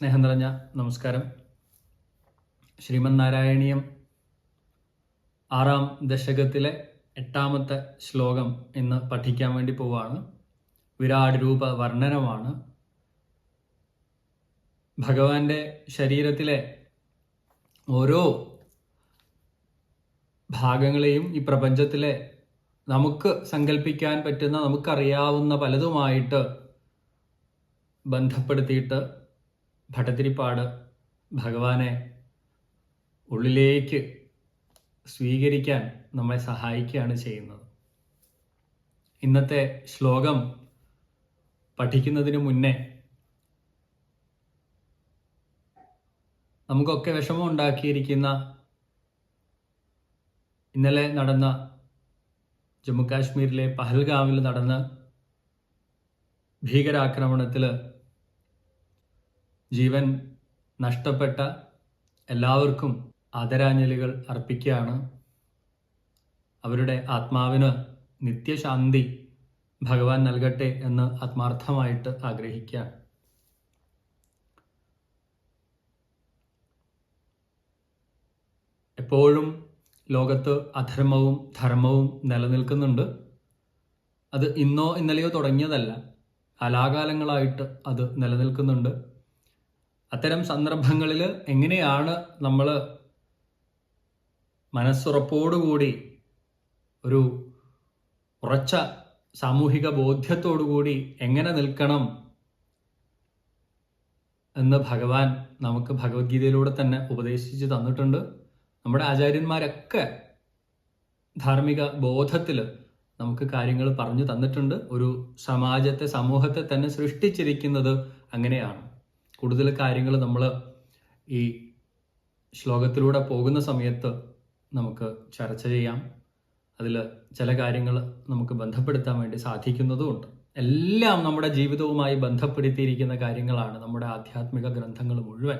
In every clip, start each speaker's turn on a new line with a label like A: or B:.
A: സ്നേഹം നിറഞ്ഞ നമസ്കാരം. ശ്രീമന് നാരായണീയം ആറാം ദശകത്തിലെ എട്ടാമത്തെ ശ്ലോകം ഇന്ന് പഠിക്കാൻ വേണ്ടി പോവാണ്. വിരാട് രൂപ വർണനമാണ്. ഭഗവാന്റെ ശരീരത്തിലെ ഓരോ ഭാഗങ്ങളെയും ഈ പ്രപഞ്ചത്തിലെ നമുക്ക് സങ്കല്പിക്കാൻ പറ്റുന്ന നമുക്കറിയാവുന്ന പലതുമായിട്ട് ബന്ധപ്പെടുത്തിയിട്ട് ഭട്ടതിരിപ്പാട് ഭഗവാനെ ഉള്ളിലേക്ക് സ്വീകരിക്കാൻ നമ്മളെ സഹായിക്കുകയാണ് ചെയ്യുന്നത്. ഇന്നത്തെ ശ്ലോകം പഠിക്കുന്നതിന് മുന്നേ നമുക്കൊക്കെ വിഷമം ഉണ്ടാക്കിയിരിക്കുന്ന ഇന്നലെ നടന്ന ജമ്മു കാശ്മീരിലെ പഹൽഗാമിൽ നടന്ന ഭീകരാക്രമണത്തിൽ ജീവൻ നഷ്ടപ്പെട്ട എല്ലാവർക്കും ആദരാഞ്ജലികൾ അർപ്പിക്കുകയാണ്. അവരുടെ ആത്മാവിന് നിത്യശാന്തി ഭഗവാൻ നൽകട്ടെ എന്ന് ആത്മാർത്ഥമായിട്ട് ആഗ്രഹിക്കുകയാണ്. എപ്പോഴും ലോകത്ത് അധർമ്മവും ധർമ്മവും നിലനിൽക്കുന്നുണ്ട്. അത് ഇന്നോ ഇന്നലെയോ തുടങ്ങിയതല്ല. കാലാകാലങ്ങളായിട്ട് അത് നിലനിൽക്കുന്നുണ്ട്. അത്തരം സന്ദർഭങ്ങളിൽ എങ്ങനെയാണ് നമ്മൾ മനസ്സുറപ്പോടുകൂടി ഒരു ഉറച്ച സാമൂഹിക ബോധ്യത്തോടുകൂടി എങ്ങനെ നിൽക്കണം എന്ന് ഭഗവാൻ നമുക്ക് ഭഗവത്ഗീതയിലൂടെ തന്നെ ഉപദേശിച്ച് തന്നിട്ടുണ്ട്. നമ്മുടെ ആചാര്യന്മാരൊക്കെ ധാർമ്മിക ബോധത്തിൽ നമുക്ക് കാര്യങ്ങൾ പറഞ്ഞു തന്നിട്ടുണ്ട്. ഒരു സമാജത്തെ സമൂഹത്തെ തന്നെ സൃഷ്ടിച്ചിരിക്കുന്നത് അങ്ങനെയാണ്. കൂടുതൽ കാര്യങ്ങൾ നമ്മൾ ഈ ശ്ലോകത്തിലൂടെ പോകുന്ന സമയത്ത് നമുക്ക് ചർച്ച ചെയ്യാം. അതിൽ ചില കാര്യങ്ങൾ നമുക്ക് ബന്ധപ്പെടുത്താൻ വേണ്ടി സാധിക്കുന്നതുമുണ്ട്. എല്ലാം നമ്മുടെ ജീവിതവുമായി ബന്ധപ്പെടുത്തിയിരിക്കുന്ന കാര്യങ്ങളാണ് നമ്മുടെ ആധ്യാത്മിക ഗ്രന്ഥങ്ങൾ മുഴുവൻ.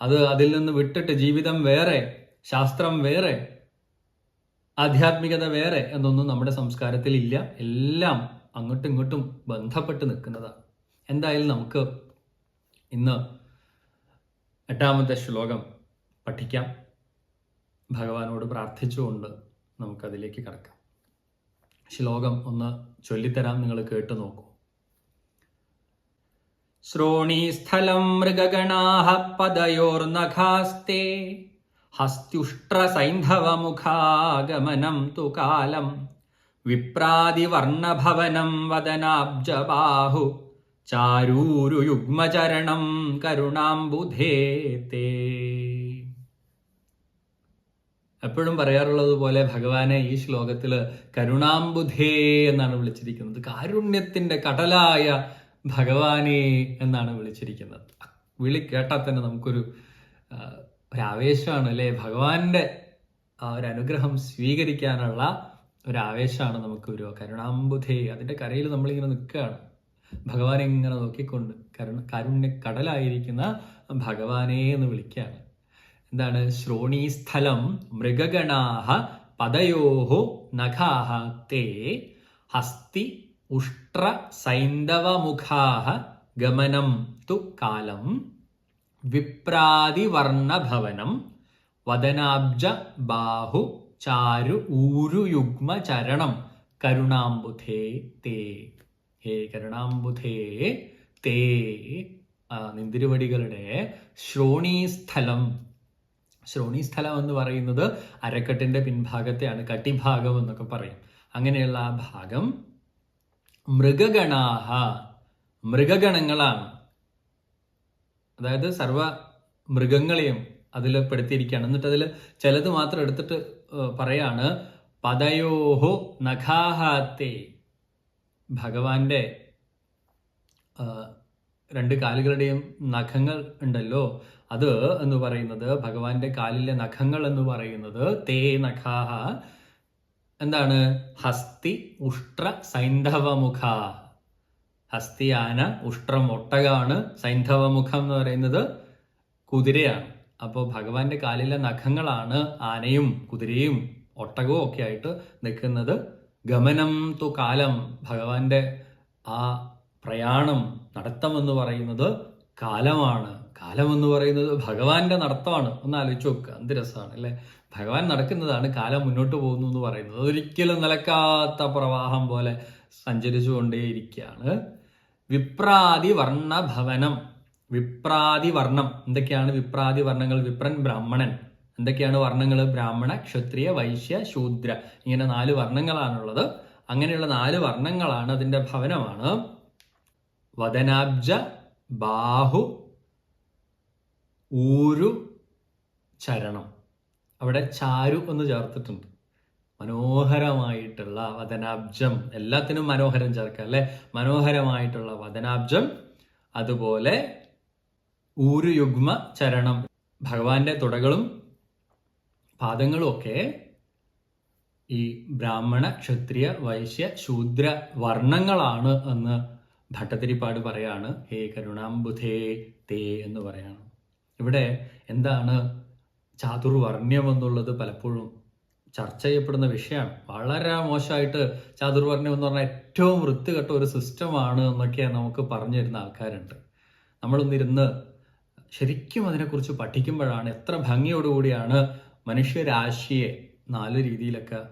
A: അത് അതിൽ നിന്ന് വിട്ടിട്ട് ജീവിതം വേറെ ശാസ്ത്രം വേറെ ആധ്യാത്മികത വേറെ എന്നൊന്നും നമ്മുടെ സംസ്കാരത്തിൽ ഇല്ല എല്ലാം അങ്ങോട്ടും ഇങ്ങോട്ടും ബന്ധപ്പെട്ട് നിൽക്കുന്നതാണ്. എന്തായാലും നമുക്ക് ഇന്ന് എട്ടാമത്തെ ശ്ലോകം പഠിക്കാം. ഭഗവാനോട് പ്രാർത്ഥിച്ചുകൊണ്ട് നമുക്കതിലേക്ക് കടക്കാം. ശ്ലോകം ഒന്ന് ചൊല്ലിത്തരാം നിങ്ങൾ കേട്ടു നോക്കൂ. ശ്രോണീസ്ഥലം മൃഗഗണാഹ പദയോർനഖാസ്തേ ഹസ്ത്യുഷ്ട്രസൈന്ധവമുഖാഗമനം തു കാലം വിപ്രാതിവർണഭവനം വദനാബ്ജബാഹു ചാരൂരുയുഗ്മചരണം കരുണാംബുധേ തേ എപ്പോഴും പറയാറുള്ളത് പോലെ ഭഗവാനെ ഈ ശ്ലോകത്തിൽ കരുണാംബുധേ എന്നാണ് വിളിച്ചിരിക്കുന്നത്. കാരുണ്യത്തിന്റെ കടലായ ഭഗവാനെ എന്നാണ് വിളിച്ചിരിക്കുന്നത്. വിളി കേട്ടാൽ തന്നെ നമുക്കൊരു ഒരു ആവേശമാണ് അല്ലേ? ഭഗവാന്റെ ഒരു അനുഗ്രഹം സ്വീകരിക്കാനുള്ള ഒരു ആവേശമാണ് നമുക്ക് ഒരു കരുണാംബുധേ. അതിന്റെ കരയിൽ നമ്മളിങ്ങനെ നിൽക്കുകയാണ്. ഭഗവാനെ ഇങ്ങനെ നോക്കിക്കൊണ്ട് കരുണ കരുണ്യ കടലായിരിക്കുന്ന ഭഗവാനെ എന്ന് വിളിക്കുകയാണ്. എന്താണ്? ശ്രോണീസ്ഥലം മൃഗഗണാഹ പദയോഹോ നഖാഹ തേ ഹസ്തി ഉഷ്ട്ര സൈന്ധവമുഖാഹ ഗമനം തു കാലം വിപ്രാതിവർണഭവനം വദനാബ്ജ ബാഹു ചാരു ഊരുയുഗ്മ ചരണം കരുണാംബുധേ തേ ഹേ കരുണാംബുധേ തേ നിന്തിരുവടികളുടെ ശ്രോണീസ്ഥലം. ശ്രോണീസ്ഥലം എന്ന് പറയുന്നത് അരക്കെട്ടിന്റെ പിൻഭാഗത്തെയാണ് കട്ടിഭാഗം എന്നൊക്കെ പറയും. അങ്ങനെയുള്ള ആ ഭാഗം മൃഗഗണാഹ മൃഗഗണങ്ങളാണ്. അതായത് സർവ മൃഗങ്ങളെയും അതിൽ പെടുത്തിയിരിക്കുകയാണ്. എന്നിട്ട് അതിൽ ചിലത് മാത്രം എടുത്തിട്ട് പറയാണ് പദയോഹോ നഖാഹാത്തെ. ഭഗവാന്റെ രണ്ട് കാലുകളുടെയും നഖങ്ങൾ ഉണ്ടല്ലോ. അത് എന്ന് പറയുന്നത് ഭഗവാന്റെ കാലിലെ നഖങ്ങൾ എന്ന് പറയുന്നത് തേ നഖാഹ. എന്താണ്? ഹസ്തി ഉഷ്ട്ര സൈന്ധവമുഖ. ഹസ്തിയാന ഉഷ്ട്രം ഒട്ടകമാണ് സൈന്ധവമുഖം എന്ന് പറയുന്നത് കുതിരയാണ്. അപ്പോൾ ഭഗവാന്റെ കാലിലെ നഖങ്ങളാണ് ആനയും കുതിരയും ഒട്ടകവും ഒക്കെ ആയിട്ട് നിൽക്കുന്നത് ഗമനം തു കാലം ഭഗവാന്റെ ആ പ്രയാണം നടത്തം എന്ന് പറയുന്നത് കാലമാണ്. കാലം എന്ന് പറയുന്നത് ഭഗവാന്റെ നടത്തമാണ്. ഒന്ന് ആലോചിച്ച് നോക്കുക എന്ത് രസമാണ് അല്ലെ? ഭഗവാൻ നടക്കുന്നതാണ് കാലം മുന്നോട്ട് പോകുന്നു എന്ന് പറയുന്നത്. ഒരിക്കലും നിലക്കാത്ത പ്രവാഹം പോലെ സഞ്ചരിച്ചു കൊണ്ടേയിരിക്കുകയാണ് വിപ്രാതി വർണ ഭവനം വിപ്രാതി വർണം എന്തൊക്കെയാണ് വിപ്രാതി വർണങ്ങൾ വിപ്രൻ ബ്രാഹ്മണൻ. എന്തൊക്കെയാണ് വർണങ്ങൾ ബ്രാഹ്മണ ക്ഷത്രിയ വൈശ്യ ശൂദ്ര. ഇങ്ങനെ നാല് വർണങ്ങളാണുള്ളത്. അങ്ങനെയുള്ള നാല് വർണങ്ങളാണ് അതിന്റെ ഭവനമാണ്. വദനാബ്ജ ബാഹു ഊരു ചരണം. അവിടെ ചാരു എന്ന് ചേർത്തിട്ടുണ്ട്. മനോഹരമായിട്ടുള്ള വദനാബ്ജം. എല്ലാത്തിനും മനോഹരം ചേർക്കുക അല്ലെ? മനോഹരമായിട്ടുള്ള വദനാബ്ജം. അതുപോലെ ഊരു യുഗ്മ ചരണം. ഭഗവാന്റെ തുടകളും പാദങ്ങളും ഒക്കെ ഈ ബ്രാഹ്മണ ക്ഷത്രിയ വൈശ്യ ശൂദ്ര വർണങ്ങളാണ് എന്ന് ഭട്ടതിരിപ്പാട് പറയാണ്. ഹേ കരുണാംബുധേ തേ എന്ന് പറയാണ്. ഇവിടെ എന്താണ് ചാതുർവർണ്യം എന്നുള്ളത് പലപ്പോഴും ചർച്ച ചെയ്യപ്പെടുന്ന വിഷയമാണ്. വളരെ മോശമായിട്ട് ചാതുർവർണ്യം എന്ന് പറഞ്ഞാൽ ഏറ്റവും വൃത്തികെട്ട ഒരു സിസ്റ്റമാണ് എന്നൊക്കെ നമുക്ക് പറഞ്ഞു തരുന്ന ആൾക്കാരുണ്ട്. നമ്മളൊന്നിരുന്ന് ശരിക്കും അതിനെക്കുറിച്ച് പഠിക്കുമ്പോഴാണ് എത്ര ഭംഗിയോടുകൂടിയാണ് മനുഷ്യരാശിയെ നാല് രീതിയിലൊക്കെ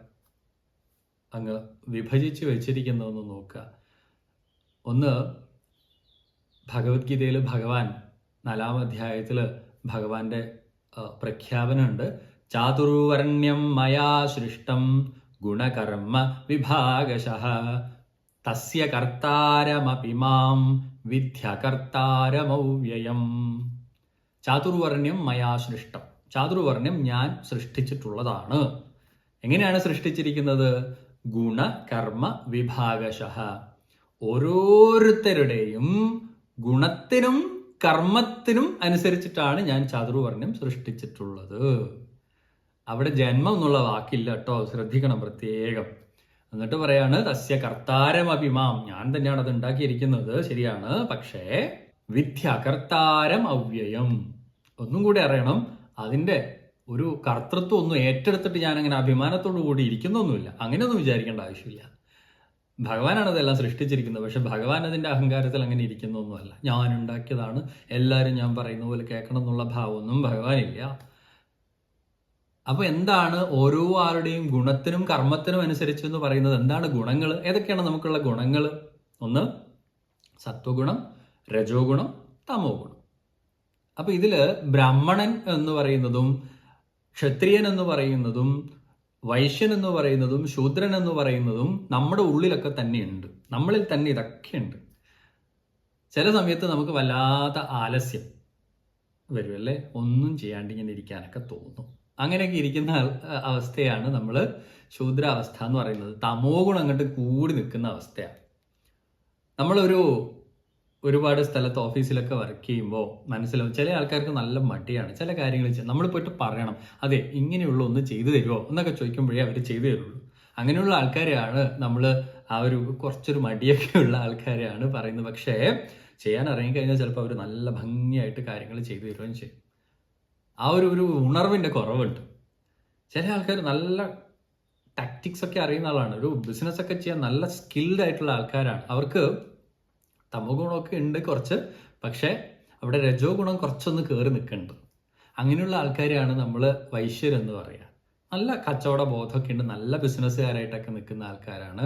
A: അങ്ങ് വിഭജിച്ച് വെച്ചിരിക്കുന്നതെന്ന് നോക്കുക. ഒന്ന് ഭഗവത്ഗീതയിൽ ഭഗവാൻ നാലാം അധ്യായത്തിൽ ഭഗവാന്റെ പ്രഖ്യാപനമുണ്ട്. ചാതുർവർണ്യം മയാ സൃഷ്ടം ഗുണകർമ്മ വിഭാഗശ. തസ്യ കർത്താരമപി മാം വിദ്യ കർത്താരമൗവ്യയം. ചാതുർവർണ്യം മയാ സൃഷ്ടം. ചാതുർവർണ്യം ഞാൻ സൃഷ്ടിച്ചിട്ടുള്ളതാണ്. എങ്ങനെയാണ് സൃഷ്ടിച്ചിരിക്കുന്നത്? ഗുണകർമ്മ വിഭാഗശ. ഓരോരുത്തരുടെയും ഗുണത്തിനും കർമ്മത്തിനും അനുസരിച്ചിട്ടാണ് ഞാൻ ചാതുർവർണ്യം സൃഷ്ടിച്ചിട്ടുള്ളത്. അവിടെ ജന്മം എന്നുള്ള വാക്കില്ല കേട്ടോ. ശ്രദ്ധിക്കണം പ്രത്യേകം. എന്നിട്ട് പറയാണ് തസ്യ കർത്താരം കർത്താരമഭിമാം. ഞാൻ തന്നെയാണ് അത് ഉണ്ടാക്കിയിരിക്കുന്നത്. ശരിയാണ്. പക്ഷേ വിദ്യ കർത്താരം അവ്യയം ഒന്നും കൂടി അറിയണം. അതിന്റെ ഒരു കർത്തൃത്വം ഒന്നും ഏറ്റെടുത്തിട്ട് ഞാൻ അങ്ങനെ അഭിമാനത്തോടു കൂടി ഇരിക്കുന്നൊന്നുമില്ല. അങ്ങനെയൊന്നും വിചാരിക്കേണ്ട ആവശ്യമില്ല. ഭഗവാനാണ് അതെല്ലാം സൃഷ്ടിച്ചിരിക്കുന്നത്. പക്ഷെ ഭഗവാൻ അതിന്റെ അഹങ്കാരത്തിൽ അങ്ങനെ ഇരിക്കുന്നൊന്നുമല്ല. ഞാൻ ഉണ്ടാക്കിയതാണ് എല്ലാവരും ഞാൻ പറയുന്ന പോലെ കേൾക്കണം എന്നുള്ള ഭാവമൊന്നും ഭഗവാനില്ല. അപ്പോൾ എന്താണ് ഓരോ ആളുടെയും ഗുണത്തിനും കർമ്മത്തിനും അനുസരിച്ച് എന്ന് പറയുന്നത്? എന്താണ് ഗുണങ്ങൾ ഏതൊക്കെയാണ് നമുക്കുള്ള ഗുണങ്ങൾ ഒന്ന് സത്വഗുണം രജോ ഗുണം തമോ ഗുണം അപ്പൊ ഇതിൽ ബ്രാഹ്മണൻ എന്ന് പറയുന്നതും ക്ഷത്രിയൻ എന്ന് പറയുന്നതും വൈശ്യൻ എന്ന് പറയുന്നതും ശൂദ്രൻ എന്ന് പറയുന്നതും നമ്മുടെ ഉള്ളിലൊക്കെ തന്നെയുണ്ട്. നമ്മളിൽ തന്നെ ഇതൊക്കെയുണ്ട്. ചില സമയത്ത് നമുക്ക് വല്ലാത്ത ആലസ്യം വരുമല്ലേ ഒന്നും ചെയ്യാണ്ട് ഇങ്ങനെ ഇരിക്കാനൊക്കെ തോന്നും. അങ്ങനെയൊക്കെ ഇരിക്കുന്ന അവസ്ഥയാണ് നമ്മൾ ശൂദ്രാവസ്ഥ എന്ന് പറയുന്നത്. തമോ ഗുണം അങ്ങോട്ട് കൂടി നിൽക്കുന്ന അവസ്ഥയാണ്. നമ്മളൊരു ഒരുപാട് സ്ഥലത്ത് ഓഫീസിലൊക്കെ വർക്ക് ചെയ്യുമ്പോൾ മനസ്സിലാവും ചില ആൾക്കാർക്ക് നല്ല മടിയാണ് ചില കാര്യങ്ങൾ നമ്മൾ പോയിട്ട് പറയണം അതെ ഇങ്ങനെയുള്ള ഒന്ന് ചെയ്തു തരുമോ എന്നൊക്കെ ചോദിക്കുമ്പോഴേ അവർ ചെയ്തു തരുള്ളൂ. അങ്ങനെയുള്ള ആൾക്കാരെയാണ് നമ്മൾ ആ ഒരു കുറച്ചൊരു മടിയൊക്കെ ഉള്ള ആൾക്കാരെയാണ് പറയുന്നത്. പക്ഷേ ചെയ്യാൻ ഇറങ്ങിക്കഴിഞ്ഞാൽ ചിലപ്പോൾ അവർ നല്ല ഭംഗിയായിട്ട് കാര്യങ്ങൾ ചെയ്തു തരുകയും ചെയ്യും. ആ ഒരു ഒരു ഉണർവിന്റെ കുറവുണ്ട്. ചില ആൾക്കാർ നല്ല ടാക്ടിക്സ് ഒക്കെ അറിയുന്ന ആളാണ്. ഒരു ബിസിനസ് ഒക്കെ ചെയ്യാൻ നല്ല സ്കിൽഡ് ആയിട്ടുള്ള ആൾക്കാരാണ്. അവർക്ക് തമോ ഗുണമൊക്കെ ഉണ്ട് കുറച്ച് പക്ഷേ അവിടെ രജോ ഗുണം കുറച്ചൊന്ന് കയറി നിൽക്കുന്നുണ്ട്. അങ്ങനെയുള്ള ആൾക്കാരെയാണ് നമ്മൾ വൈശ്യരെന്ന് പറയുക നല്ല കച്ചവട ബോധമൊക്കെ ഉണ്ട് നല്ല ബിസിനസ്സുകാരായിട്ടൊക്കെ നിൽക്കുന്ന ആൾക്കാരാണ്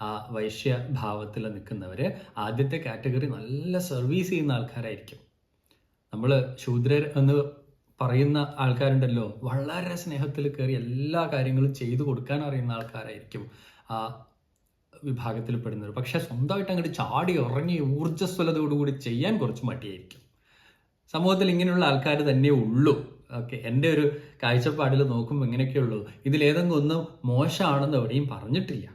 A: ആ വൈശ്യ ഭാവത്തിൽ നിൽക്കുന്നവർ ആദ്യത്തെ കാറ്റഗറി നല്ല സർവീസ് ചെയ്യുന്ന ആൾക്കാരായിരിക്കും. നമ്മൾ ശൂദ്രർ എന്ന് പറയുന്ന ആൾക്കാരുണ്ടല്ലോ വളരെ സ്നേഹത്തിൽ കയറി എല്ലാ കാര്യങ്ങളും ചെയ്തു കൊടുക്കാൻ അറിയുന്ന ആൾക്കാരായിരിക്കും ആ വിഭാഗത്തിൽ പെടുന്നവർ പക്ഷെ സ്വന്തമായിട്ട് അങ്ങോട്ട് ചാടി ഉറങ്ങി ഊർജസ്വലതയോടുകൂടി ചെയ്യാൻ കുറച്ച് മടിയായിരിക്കും. സമൂഹത്തിൽ ഇങ്ങനെയുള്ള ആൾക്കാർ തന്നെ ഉള്ളൂ. ഓക്കെ എന്റെ ഒരു കാഴ്ചപ്പാടിൽ നോക്കുമ്പോൾ ഇങ്ങനെയൊക്കെയുള്ളൂ ഇതിലേതെങ്കിലും ഒന്നും മോശമാണെന്ന് എവിടെയും പറഞ്ഞിട്ടില്ല.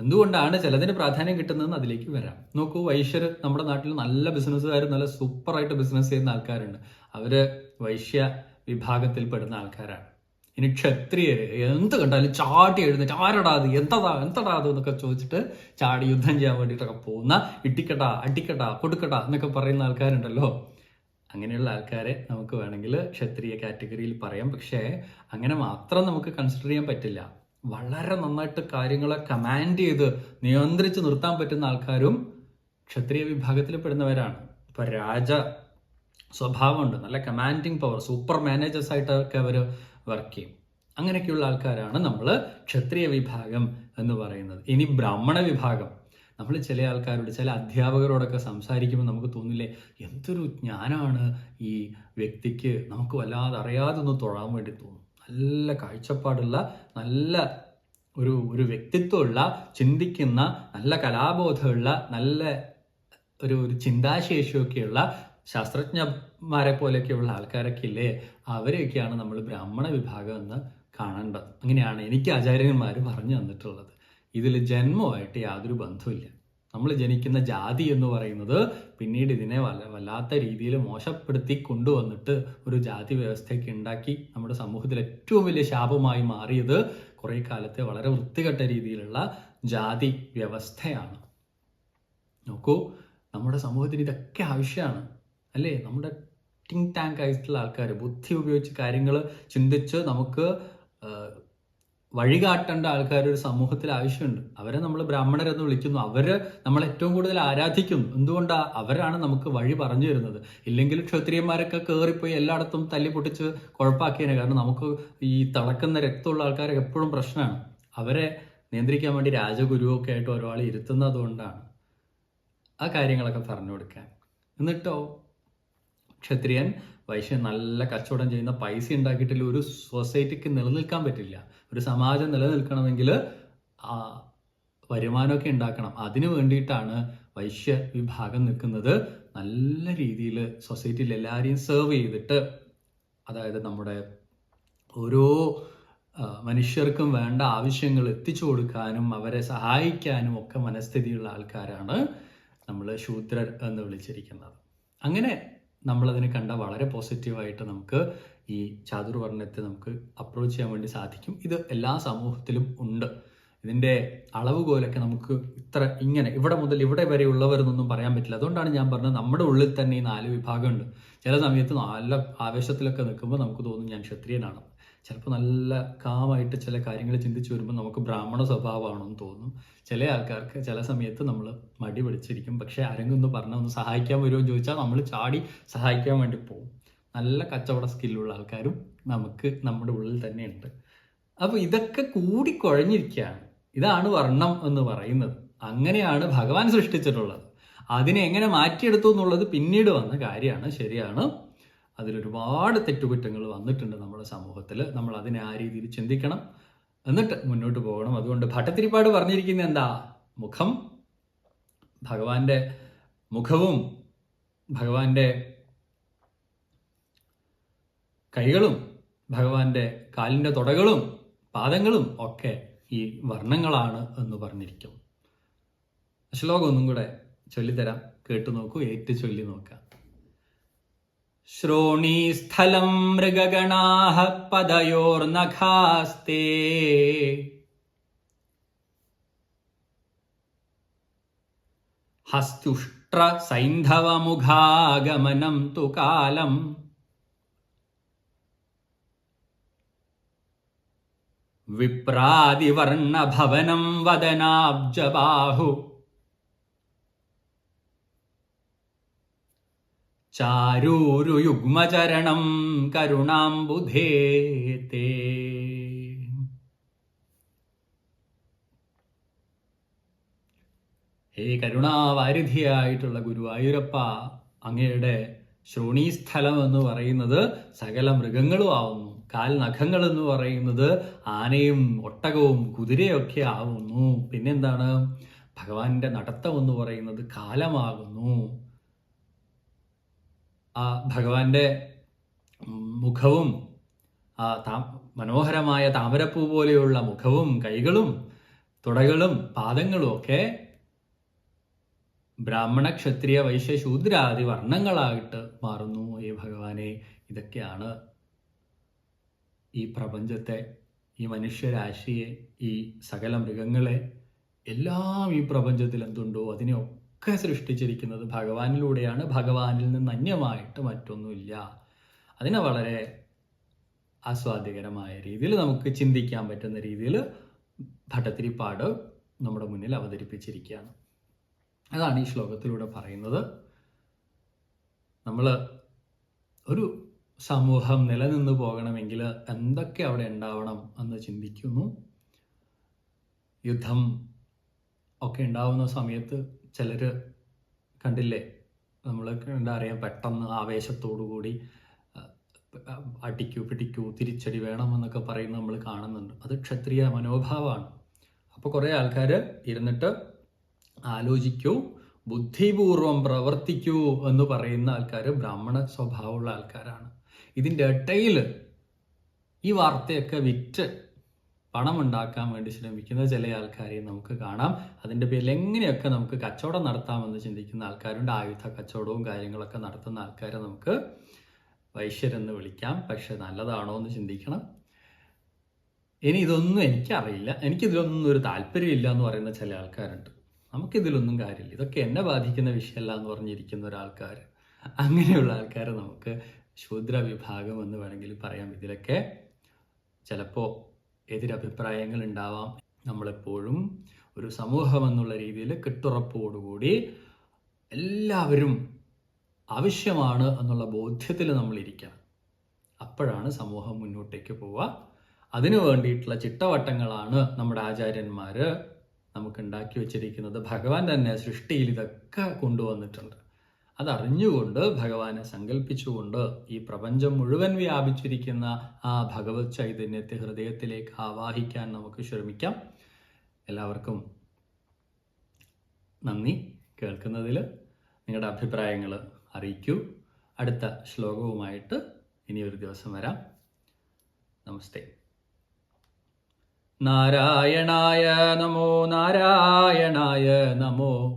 A: എന്തുകൊണ്ടാണ് ചിലതിന് പ്രാധാന്യം കിട്ടുന്നതെന്ന് അതിലേക്ക് വരാം. നോക്കൂ വൈശ്യർ നമ്മുടെ നാട്ടിൽ നല്ല ബിസിനസ്സുകാർ നല്ല സൂപ്പറായിട്ട് ബിസിനസ് ചെയ്യുന്ന ആൾക്കാരുണ്ട്. അവർ വൈശ്യ വിഭാഗത്തിൽ പെടുന്ന ആൾക്കാരാണ്. ഇനി ക്ഷത്രിയര് എന്ത് കണ്ടാലും ചാടി എഴുന്നേറ്റ് ആരടാ അത്? എന്തടാ? എന്തടാ എന്നൊക്കെ ചോദിച്ചിട്ട് ചാടി യുദ്ധം ചെയ്യാൻ വേണ്ടിയിട്ടൊക്കെ പോകുന്ന ഇട്ടിക്കടാ അടിക്കടാ കൊടുക്കടാ എന്നൊക്കെ പറയുന്ന ആൾക്കാരുണ്ടല്ലോ. അങ്ങനെയുള്ള ആൾക്കാരെ നമുക്ക് വേണമെങ്കിൽ ക്ഷത്രിയ കാറ്റഗറിയിൽ പറയാം. പക്ഷേ അങ്ങനെ മാത്രം നമുക്ക് കൺസിഡർ ചെയ്യാൻ പറ്റില്ല. വളരെ നന്നായിട്ട് കാര്യങ്ങളെ കമാൻഡ് ചെയ്ത് നിയന്ത്രിച്ച് നിർത്താൻ പറ്റുന്ന ആൾക്കാരും ക്ഷത്രിയ വിഭാഗത്തിൽ പെടുന്നവരാണ്. ഇപ്പൊ രാജ സ്വഭാവമുണ്ട്. നല്ല കമാൻഡിങ് പവർ സൂപ്പർ മാനേജേഴ്സ് ആയിട്ടൊക്കെ അവർ വർക്ക് ചെയ്യും. അങ്ങനെയൊക്കെയുള്ള ആൾക്കാരാണ് നമ്മൾ ക്ഷത്രിയ വിഭാഗം എന്ന് പറയുന്നത്. ഇനി ബ്രാഹ്മണ വിഭാഗം. നമ്മൾ ചില ആൾക്കാരോട് ചില അധ്യാപകരോടൊക്കെ സംസാരിക്കുമ്പോൾ നമുക്ക് തോന്നില്ലേ എന്തൊരു ജ്ഞാനാണ് ഈ വ്യക്തിക്ക് നമുക്ക് വല്ലാതെ അറിയാതെ ഒന്ന് തൊഴാൻ വേണ്ടി തോന്നും. നല്ല കാഴ്ചപ്പാടുള്ള നല്ല ഒരു ഒരു വ്യക്തിത്വമുള്ള ചിന്തിക്കുന്ന നല്ല കലാബോധമുള്ള നല്ല ഒരു ഒരു ചിന്താശേഷിയൊക്കെയുള്ള ശാസ്ത്രജ്ഞന്മാരെ പോലെയൊക്കെയുള്ള ആൾക്കാരൊക്കെ ഇല്ലേ അവരെയൊക്കെയാണ് നമ്മൾ ബ്രാഹ്മണ വിഭാഗം എന്ന് കാണേണ്ടത്. അങ്ങനെയാണ് എനിക്ക് ആചാര്യന്മാർ പറഞ്ഞു തന്നിട്ടുള്ളത്. ഇതിൽ ജന്മമായിട്ട് യാതൊരു ബന്ധമില്ല നമ്മൾ ജനിക്കുന്ന ജാതി എന്ന് പറയുന്നത് പിന്നീട് ഇതിനെ വല്ല വല്ലാത്ത രീതിയിൽ മോശപ്പെടുത്തി കൊണ്ടുവന്നിട്ട് ഒരു ജാതി വ്യവസ്ഥയൊക്കെ ഉണ്ടാക്കി നമ്മുടെ സമൂഹത്തിൽ ഏറ്റവും വലിയ ശാപമായി മാറിയത് കുറേ കാലത്തെ വളരെ വൃത്തികെട്ട രീതിയിലുള്ള ജാതി വ്യവസ്ഥയാണ്. നോക്കൂ നമ്മുടെ സമൂഹത്തിന് ഇതൊക്കെ ആവശ്യമാണ്. അല്ലേ? നമ്മുടെ തിങ്ക് ടാങ്ക് ആയിട്ടുള്ള ആൾക്കാർ ബുദ്ധി ഉപയോഗിച്ച് കാര്യങ്ങൾ ചിന്തിച്ച് നമുക്ക് വഴികാട്ടേണ്ട ആൾക്കാർ ഒരു സമൂഹത്തിൽ ആവശ്യമുണ്ട്. അവരെ നമ്മൾ ബ്രാഹ്മണരെന്ന് വിളിക്കുന്നു. അവർ നമ്മൾ ഏറ്റവും കൂടുതൽ ആരാധിക്കുന്നു. എന്തുകൊണ്ടാ? അവരാണ് നമുക്ക് വഴി പറഞ്ഞു തരുന്നത്. ഇല്ലെങ്കിൽ ക്ഷത്രിയന്മാരൊക്കെ കയറിപ്പോയി എല്ലായിടത്തും തല്ലി പൊട്ടിച്ച് കുഴപ്പാക്കിയതിനെ കാരണം നമുക്ക് ഈ തിളക്കുന്ന രക്തമുള്ള ആൾക്കാർ എപ്പോഴും പ്രശ്നമാണ്. അവരെ നിയന്ത്രിക്കാൻ വേണ്ടി രാജഗുരുവൊക്കെ ആയിട്ട് ഒരാൾ ഇരുത്തുന്നത് കൊണ്ടാണ് ആ കാര്യങ്ങളൊക്കെ പറഞ്ഞു കൊടുക്കാൻ. എന്നിട്ടോ? ക്ഷത്രിയൻ വൈശ്യൻ നല്ല കച്ചവടം ചെയ്യുന്ന പൈസ ഉണ്ടാക്കിയിട്ടില്ല ഒരു സൊസൈറ്റിക്ക് നിലനിൽക്കാൻ പറ്റില്ല. ഒരു സമാജം നിലനിൽക്കണമെങ്കിൽ വരുമാനമൊക്കെ ഉണ്ടാക്കണം. അതിനു വേണ്ടിയിട്ടാണ് വൈശ്യ വിഭാഗം നിൽക്കുന്നത്. നല്ല രീതിയിൽ സൊസൈറ്റിയിൽ എല്ലാവരെയും സെർവ് ചെയ്തിട്ട് അതായത് നമ്മുടെ ഓരോ മനുഷ്യർക്കും വേണ്ട ആവശ്യങ്ങൾ എത്തിച്ചു കൊടുക്കാനും അവരെ സഹായിക്കാനും ഒക്കെ മനസ്ഥിതിയുള്ള ആൾക്കാരാണ് നമ്മൾ ശൂദ്രർ എന്ന് വിളിച്ചിരിക്കുന്നത്. അങ്ങനെ നമ്മളതിനെ കണ്ട വളരെ പോസിറ്റീവായിട്ട് നമുക്ക് ഈ ചാതുർവർണത്തെ നമുക്ക് അപ്രോച്ച് ചെയ്യാൻ വേണ്ടി സാധിക്കും. ഇത് എല്ലാ സമൂഹത്തിലും ഉണ്ട്. ഇതിന്റെ അളവുകോലൊക്കെ നമുക്ക് ഇത്ര ഇങ്ങനെ ഇവിടെ മുതൽ ഇവിടെ വരെ ഉള്ളവരെന്നൊന്നും പറയാൻ പറ്റില്ല. അതുകൊണ്ടാണ് ഞാൻ പറഞ്ഞത് നമ്മുടെ ഉള്ളിൽ തന്നെ ഈ നാല് വിഭാഗമുണ്ട്. ചില സമയത്ത് നല്ല ആവേശത്തിലൊക്കെ നിൽക്കുമ്പോൾ നമുക്ക് തോന്നും ഞാൻ ക്ഷത്രിയനാണ്. ചിലപ്പോൾ നല്ല കാമായിട്ട് ചില കാര്യങ്ങൾ ചിന്തിച്ചു വരുമ്പോൾ നമുക്ക് ബ്രാഹ്മണ സ്വഭാവമാണെന്ന് തോന്നും. ചില ആൾക്കാർക്ക് ചില സമയത്ത് നമ്മൾ മടി പിടിച്ചിരിക്കും. പക്ഷേ ആരെങ്കിലും ഒന്ന് പറഞ്ഞാൽ ഒന്ന് സഹായിക്കാൻ വരുമോ എന്ന് ചോദിച്ചാൽ നമ്മൾ ചാടി സഹായിക്കാൻ വേണ്ടി പോകും നല്ല കച്ചവട സ്കില്ലുള്ള ആൾക്കാരും നമുക്ക് നമ്മുടെ ഉള്ളിൽ തന്നെ ഉണ്ട് അപ്പോൾ ഇതൊക്കെ കൂടി കുഴഞ്ഞിരിക്കുകയാണ്. ഇതാണ് വർണം എന്ന് പറയുന്നത്. അങ്ങനെയാണ് ഭഗവാൻ സൃഷ്ടിച്ചിട്ടുള്ളത്. അതിനെ എങ്ങനെ മാറ്റിയെടുത്തു എന്നുള്ളത് പിന്നീട് വന്ന കാര്യമാണ്. ശരിയാണ്. അതിലൊരുപാട് തെറ്റുകുറ്റങ്ങൾ വന്നിട്ടുണ്ട് നമ്മുടെ സമൂഹത്തിൽ നമ്മൾ അതിനെ ആ രീതിയിൽ ചിന്തിക്കണം. എന്നിട്ട് മുന്നോട്ട് പോകണം. അതുകൊണ്ട് ഭട്ടത്തിരിപ്പാട് പറഞ്ഞിരിക്കുന്ന എന്താ? മുഖം. ഭഗവാന്റെ മുഖവും ഭഗവാന്റെ കൈകളും ഭഗവാന്റെ കാലിന്റെ തുടകളും പാദങ്ങളും ഒക്കെ ഈ വർണങ്ങളാണ് എന്ന് പറഞ്ഞിരിക്കും. ശ്ലോകം ഒന്നും കൂടെ ചൊല്ലിത്തരാം. കേട്ടു നോക്കൂ. ഏറ്റു ചൊല്ലി നോക്കാം. श्रोणीस्थलं मृगगणाः पदयोर्नखास्ते हस्तुष्ट्रसैन्धवमुखागमनं तु कालम् विप्रादिवर्णभवनं वदनाब्जबाहु ചാരൂരുയുഗ്മചരണം കരുണാംബുധേ തേ. ഹേ കരുണാവാരിധിയായിട്ടുള്ള ഗുരുവായൂരപ്പ അങ്ങയുടെ ശ്രോണീസ്ഥലം എന്ന് പറയുന്നത് സകല മൃഗങ്ങളും ആവുന്നു. കാൽ നഖങ്ങൾ എന്ന് പറയുന്നത് ആനയും ഒട്ടകവും കുതിരയൊക്കെ ആവുന്നു. പിന്നെന്താണ്? ഭഗവാന്റെ നടത്തം എന്ന് പറയുന്നത് കാലമാകുന്നു. ആ ഭഗവാന്റെ മുഖവും ആ താ മനോഹരമായ താമരപ്പൂ പോലെയുള്ള മുഖവും കൈകളും തുടകളും പാദങ്ങളും ഒക്കെ ബ്രാഹ്മണ ക്ഷത്രിയ വൈശ്യ ശൂദ്രാദി വർണങ്ങളായിട്ട് മാറുന്നു. ഈ ഭഗവാനെ ഇതൊക്കെയാണ് ഈ പ്രപഞ്ചത്തെ ഈ മനുഷ്യരാശിയെ ഈ സകല മൃഗങ്ങളെ എല്ലാം ഈ പ്രപഞ്ചത്തിൽ എന്തുണ്ടോ അതിനെയൊക്കെ സൃഷ്ടിച്ചിരിക്കുന്നത് ഭഗവാനിലൂടെയാണ്. ഭഗവാനിൽ നിന്ന് അന്യമായിട്ട് മറ്റൊന്നുമില്ല. അതിനെ വളരെ ആസ്വാദ്യകരമായ രീതിയിൽ നമുക്ക് ചിന്തിക്കാൻ പറ്റുന്ന രീതിയിൽ ഭട്ടത്തിരിപ്പാട് നമ്മുടെ മുന്നിൽ അവതരിപ്പിച്ചിരിക്കുകയാണ്. അതാണ് ഈ ശ്ലോകത്തിലൂടെ പറയുന്നത്. നമ്മൾ ഒരു സമൂഹം നിലനിന്ന് പോകണമെങ്കിൽ എന്തൊക്കെ അവിടെ ഉണ്ടാവണം എന്ന് ചിന്തിക്കുന്നു. യുദ്ധം ഒക്കെ ഉണ്ടാവുന്ന സമയത്ത് ചിലർ കണ്ടില്ലേ? നമ്മൾ എന്താ പറയുക പെട്ടെന്ന് ആവേശത്തോടു കൂടി അടിക്കൂ പിടിക്കൂ തിരിച്ചടി വേണമെന്നൊക്കെ പറയുന്നത് നമ്മൾ കാണുന്നുണ്ട്. അത് ക്ഷത്രിയ മനോഭാവമാണ് അപ്പോൾ കുറേ ആൾക്കാർ ഇരുന്നിട്ട് ആലോചിക്കൂ ബുദ്ധിപൂർവം പ്രവർത്തിക്കൂ എന്ന് പറയുന്ന ആൾക്കാർ ബ്രാഹ്മണ സ്വഭാവമുള്ള ആൾക്കാരാണ്. ഇതിന്റെ ഇടയിൽ ഈ വാർത്തയൊക്കെ വിറ്റ് പണം ഉണ്ടാക്കാൻ വേണ്ടി ശ്രമിക്കുന്ന ചില ആൾക്കാരെ നമുക്ക് കാണാം. അതിന്റെ പേരിൽ എങ്ങനെയൊക്കെ നമുക്ക് കച്ചവടം നടത്താമെന്ന് ചിന്തിക്കുന്ന ആൾക്കാരുണ്ട്. ആയുധ കച്ചവടവും കാര്യങ്ങളൊക്കെ നടത്തുന്ന ആൾക്കാരെ നമുക്ക് വൈശ്യരെന്ന് വിളിക്കാം. പക്ഷെ നല്ലതാണോ എന്ന് ചിന്തിക്കണം. ഇനി ഇതൊന്നും എനിക്കറിയില്ല. എനിക്കിതിലൊന്നും ഒരു താല്പര്യമില്ല എന്ന് പറയുന്ന ചില ആൾക്കാരുണ്ട്. നമുക്കിതിലൊന്നും കാര്യമില്ല. ഇതൊക്കെ എന്നെ ബാധിക്കുന്ന വിഷയമല്ല എന്ന് പറഞ്ഞിരിക്കുന്ന ഒരാൾക്കാർ. അങ്ങനെയുള്ള ആൾക്കാരെ നമുക്ക് ശൂദ്ര വിഭാഗം എന്ന് വേണമെങ്കിൽ പറയാം. ഇതിലൊക്കെ ചിലപ്പോൾ എതിരഭിപ്രായങ്ങൾ ഉണ്ടാവാം നമ്മളെപ്പോഴും ഒരു സമൂഹം എന്നുള്ള രീതിയിൽ കെട്ടുറപ്പോടുകൂടി എല്ലാവരും ആവശ്യമാണ് എന്നുള്ള ബോധ്യത്തിൽ നമ്മളിരിക്കണം. അപ്പോഴാണ് സമൂഹം മുന്നോട്ടേക്ക് പോവുക. അതിനു വേണ്ടിയിട്ടുള്ള ചിട്ടവട്ടങ്ങളാണ് നമ്മുടെ ആചാര്യന്മാർ നമുക്ക് ഉണ്ടാക്കി വെച്ചിരിക്കുന്നത്. ഭഗവാൻ തന്നെ സൃഷ്ടിയിൽ ഇതൊക്കെ കൊണ്ടുവന്നിട്ടുണ്ട്. അതറിഞ്ഞുകൊണ്ട് ഭഗവാനെ സങ്കല്പിച്ചുകൊണ്ട് ഈ പ്രപഞ്ചം മുഴുവൻ വ്യാപിച്ചിരിക്കുന്ന ആ ഭഗവത് ചൈതന്യത്തെ ഹൃദയത്തിലേക്ക് ആവാഹിക്കാൻ നമുക്ക് ശ്രമിക്കാം. എല്ലാവർക്കും നന്ദി. കേൾക്കുന്നതിൽ നിങ്ങളുടെ അഭിപ്രായങ്ങൾ അറിയിക്കൂ. അടുത്ത ശ്ലോകവുമായിട്ട് ഇനി ഒരു ദിവസം വരാം. നമസ്തേ. നാരായണായ നമോ നാരായണായ നമോ.